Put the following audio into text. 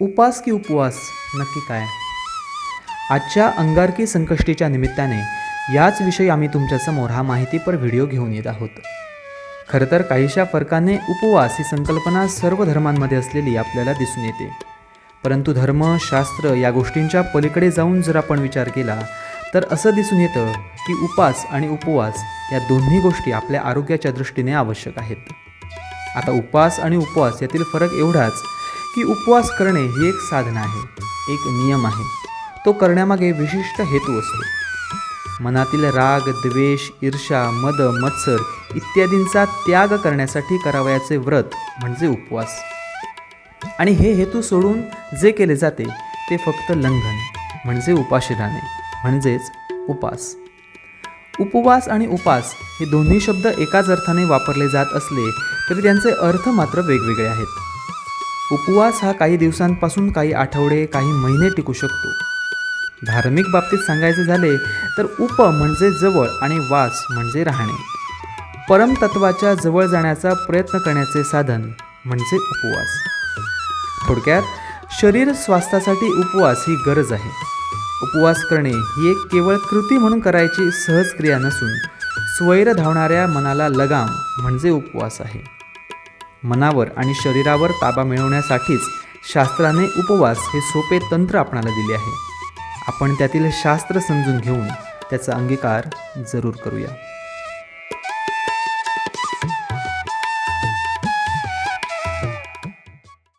उपास की उपवास नक्की काय? आजच्या अंगारकी संकष्टीच्या निमित्ताने याच विषयी आम्ही तुमच्यासमोर हा माहितीपर व्हिडिओ घेऊन येत आहोत. खरं तर काहीशा फरकाने उपवास ही संकल्पना सर्व धर्मांमध्ये असलेली आपल्याला दिसून येते. परंतु धर्म शास्त्र या गोष्टींच्या पलीकडे जाऊन जर आपण विचार केला तर असं दिसून येतं की उपास आणि उपवास या दोन्ही गोष्टी आपल्या आरोग्याच्या दृष्टीने आवश्यक आहेत. आता उपास आणि उपवास यातील फरक एवढाच की उपवास करणे ही एक साधना आहे एक नियम आहे. तो करण्यामागे विशिष्ट हेतू असतो. मनातील राग द्वेष ईर्षा मद मत्सर इत्यादींचा त्याग करण्यासाठी करावयाचे व्रत म्हणजे उपवास. आणि हे हेतू सोडून जे केले जाते ते फक्त लंघन म्हणजे उपाशनाने म्हणजेच उपास. उपवास आणि उपास हे दोन्ही शब्द एकाच अर्थाने वापरले जात असले तरी त्यांचे अर्थ मात्र वेगवेगळे आहेत. उपवास हा काही दिवसांपासून काही आठवडे काही महिने टिकू शकतो. धार्मिक बाबतीत सांगायचे झाले तर उप म्हणजे जवळ आणि वास म्हणजे राहणे. परमतत्वाच्या जवळ जाण्याचा प्रयत्न करण्याचे साधन म्हणजे उपवास. थोडक्यात शरीर स्वास्थ्यासाठी उपवास ही गरज आहे. उपवास करणे ही एक केवळ कृती म्हणून करायची सहज क्रिया नसून स्वैर धावणाऱ्या मनाला लगाम म्हणजे उपवास आहे. मनावर आणि शरीरावर ताबा मिळवण्यासाठीच शास्त्राने उपवास हे सोपे तंत्र आपणाला दिले आहे. आपण त्यातील शास्त्र समजून घेऊन त्याचा अंगीकार जरूर करूया.